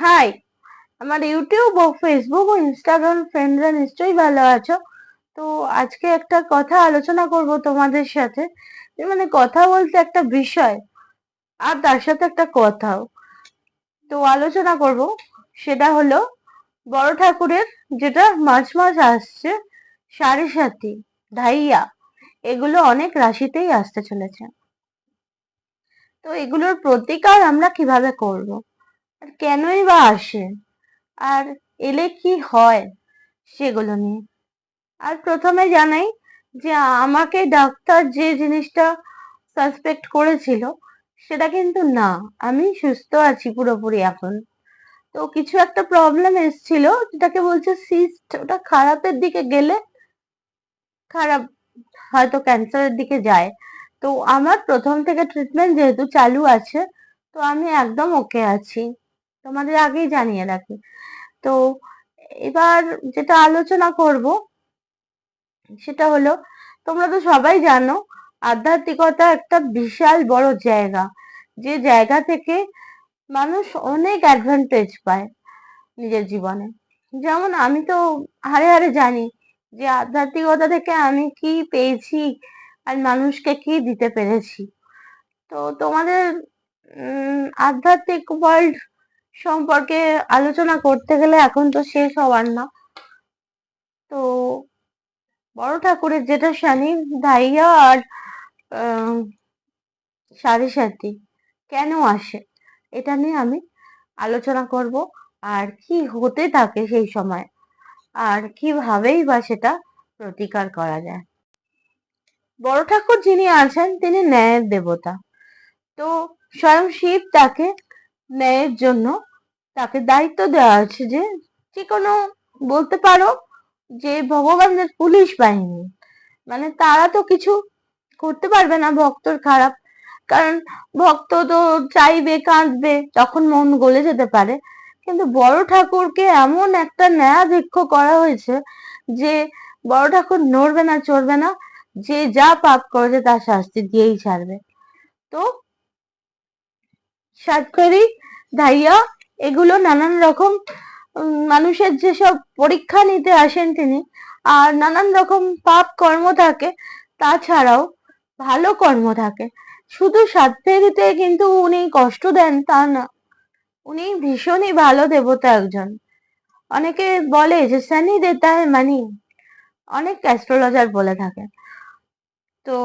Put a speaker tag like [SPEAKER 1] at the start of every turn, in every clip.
[SPEAKER 1] High আমার YouTube ও Facebook ও ইনস্টাগ্রাম ফ্রেন্ডরা নিশ্চয়ই ভালো আছো। তো আজকে একটা কথা আলোচনা করব তোমাদের সাথে। মানে কথা বলতে একটা বিষয়, আর তার সাথে একটা কথাও। তো আলোচনা করব। সেটা হলো, বড় ঠাকুরের যেটা মাঝ মাঝ আসছে, সাড়ে সাথী ঢাইয়া এগুলো অনেক রাশিতেই আসতে চলেছে। তো এগুলোর প্রতিকার আমরা কীভাবে করব? আর কেনই বা আসে? আর এলে কি হয় সেগুলো নিয়ে? আর প্রথমে জানাই যে আমাকে ডাক্তার যে জিনিসটা সাসপেক্ট করেছিল সেটা কিন্তু না, আমি সুস্থ আছি পুরোপুরি এখন। তো কিছু একটা প্রবলেম এসেছিল যেটাকে বলছে সিস্ট ওটা খারাপের দিকে গেলে খারাপ, হয়তো ক্যান্সারের দিকে যায়। তো আমার প্রথম থেকে ট্রিটমেন্ট যেহেতু চালু আছে, তো আমি একদম ওকে আছি। তোমাদের আগেই জানিয়ে রাখি। তো এবার যেটা আলোচনা করব, সেটা হলো, তোমরা তো সবাই জানো, আধ্যাত্মিকতা একটা বিশাল বড় জায়গা। যে জায়গা থেকে মানুষ অনেক অ্যাডভান্টেজ পায় নিজের জীবনে। যেমন আমি তো হারে হারে জানি যে আধ্যাত্মিকতা থেকে আমি কি পেয়েছি আর মানুষকে কি দিতে পেরেছি। তো তোমাদের আধ্যাত্মিক ওয়ার্ল্ড সম্পর্কে আলোচনা করতে গেলে এখন তো শেষ হওয়ার না। তো বড় ঠাকুরের যেটা শনি ধাইয়া আর সাড়ে সাথী, কেন আসে? এটা নিয়ে আমি আলোচনা করব আর কি হতে থাকে সেই সময় আর কিভাবেই বা সেটা প্রতিকার করা যায়। বড় ঠাকুর যিনি আছেন, তিনি ন্যায়ের দেবতা। তো স্বয়ং শিব তাকে ন্যায়ের জন্য তাকে দায়িত্ব দেওয়া আছে যে যে কোনো বলতে পারো যে ভগবানের পুলিশ বাহিনী মানে তারা তো কিছু করতে পারবে না ভক্তর খারাপ। কারণ ভক্ত তো চাইবে, কাঁদবে, তখন মন গলে যেতে পারে। কিন্তু বড় ঠাকুরকে এমন একটা ন্যায়াধিক্ষ করা হয়েছে যে বড় ঠাকুর নড়বে না, চড়বে না, যে যা পাপ করেছে তার শাস্তি দিয়েই ছাড়বে। তো সাতকরি ধাইয়া, এগুলো নানান রকম মানুষের যেসব পরীক্ষা নিতে আসেন তিনি, আর নানান রকম পাপ কর্ম থাকে, তাছাড়াও ভালো কর্ম থাকে। শুধু সাতফেরিতে কিন্তু উনি কষ্ট দেন তা না, উনি ভীষণই ভালো দেবতা একজন। অনেকে বলে যে সানি দেতা হয় মানি। অনেক অ্যাস্ট্রোলজার বলে থাকে। তো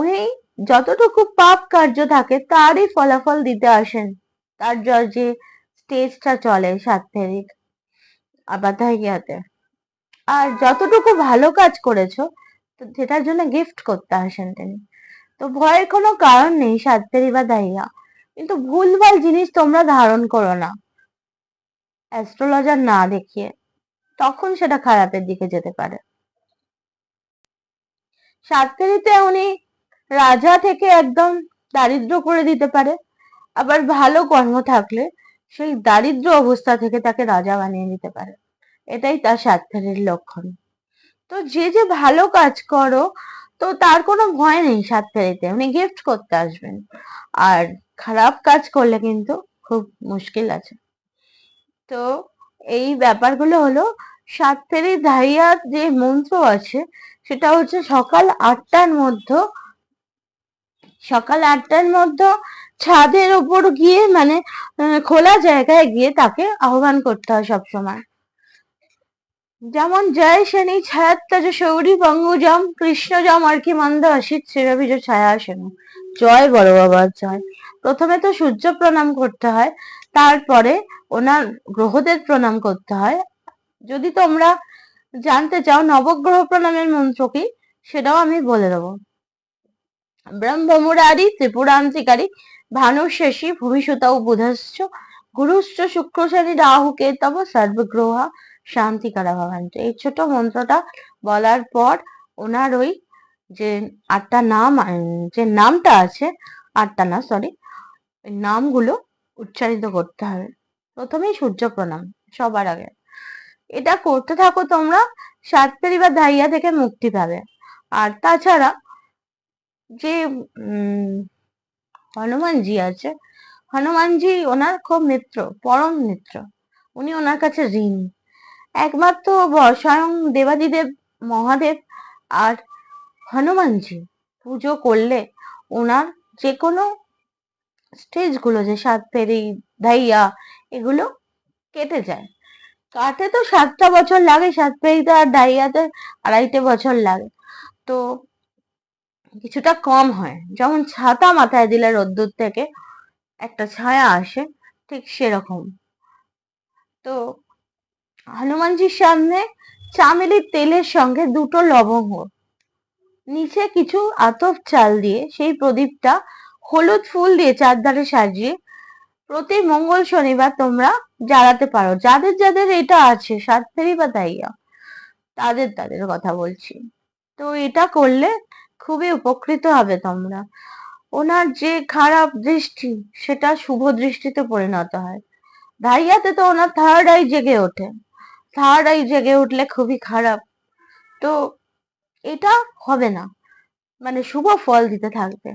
[SPEAKER 1] উনি যতটুকু পাপ কার্য থাকে, তারই ফলাফল দিতে আসেন। তার যে স্টেজটা চলে সাত ফেরির আবাধাইয়াতে আর যতটুকু ভালো কাজ করেছ সেটার জন্য গিফট করতে আসেন তিনি। তো ভয়ের কোনো কারণ নেই সাত ফেরি বা দাইয়া। কিন্তু ভুলভাল জিনিস তোমরা ধারণ করো না। অ্যাস্ট্রোলজার না দেখিয়ে, তখন সেটা খারাপের দিকে যেতে পারে। সাতফেরিতে উনি রাজা থেকে একদম দারিদ্র করে দিতে পারে। আবার ভালো কর্ম থাকলে সেই দারিদ্র অবস্থা থেকে তাকে রাজা বানিয়ে দিতে পারে। এটাই তার সাতফেরির লক্ষণ। তো যে যে ভালো কাজ করো, তো তার কোনো ভয় নেই সাতফেরিতে উনি গিফট করতে আসবেন। আর খারাপ কাজ করলে কিন্তু খুব মুশকিল আছে। তো এই ব্যাপারগুলো হলো সাতফেরি ধাইয়ার যে মন্ত্র আছে, সেটা হচ্ছে সকাল আটটার মধ্যে সকাল আটটার মধ্যে ছাদের ওপর গিয়ে মানে খোলা জায়গায় গিয়ে তাকে আহ্বান করতে হয় সবসময়। যেমন জয় শনি ছায়াত্তাজ সৌরী বঙ্গজম কৃষ্ণজম আর কি মন্দ অসিত ছায়া সেন জয় বড় বাবার জয়। প্রথমে তো সূর্য প্রণাম করতে হয়, তারপরে ওনার গ্রহদের প্রণাম করতে হয়। যদি তোমরা জানতে চাও, নবগ্রহ প্রণামের মন্ত্র কি, সেটাও আমি বলে দেবো। ব্রহ্মমুরারি ত্রিপুরান্তিকারী ভানুশেষী ভবিষ্যতাও বুধশ্চ, গুরুশ্চ শুক্র শনি রাহু কেতব সর্বগ্রহ শান্তিকারা ভবান্ত। এই ছোট মন্ত্রটা বলার পর ওনার ওই যে আটটা নাম যে নামটা আছে, আটটা না সরি নামগুলো উচ্চারিত করতে হবে। প্রথমেই সূর্য প্রণাম, সবার আগে। এটা করতে থাকো তোমরা, সাতপেরি বা ধাইয়া থেকে মুক্তি পাবে। আর তাছাড়া যে হনুমানজি আছে। হনুমানজি ওনার খুব মিত্র, পরম মিত্র। উনি ওনার কাছে ঋণী। একমাত্র স্বয়ং দেবাদিদেব মহাদেব আর হনুমানজি পুজো করলে ওনার যে কোনো স্টেজগুলো যে সাত ফেরি, ধাইয়া, এগুলো কেটে যায়। কাটে তো সাতটা বছর লাগে, সাত ফেরিতে আর ডাইয়াতে আড়াইটে বছর লাগে। তো কিছুটা কম হয়। যেমন ছাতা মাথায় দিলে রোদ্দুর থেকে একটা ছায়া আসে, ঠিক সেরকম। তো হনুমানজির সামনে চামেলির তেলের সঙ্গে দুটো লবঙ্গ, নিচে কিছু আতপ চাল দিয়ে সেই প্রদীপটা হলুদ ফুল দিয়ে চারধারে সাজিয়ে প্রতি মঙ্গল শনিবার তোমরা জ্বালাতে পারো। যাদের যাদের এটা আছে সাত ফেরি বা দাইয়া তাদের তাদের কথা বলছি। তো এটা করলে খুবই উপকৃত হবে তোমরা। ওনার যে খারাপ দৃষ্টি, সেটা শুভ দৃষ্টিতে পরিণত হয়। ভাইয়াতে তো ওনার থার্ড আই জেগে ওঠে। থার্ড আই জেগে উঠলে খুবই খারাপ। তো এটা হবে না। মানে শুভ ফল দিতে থাকবে।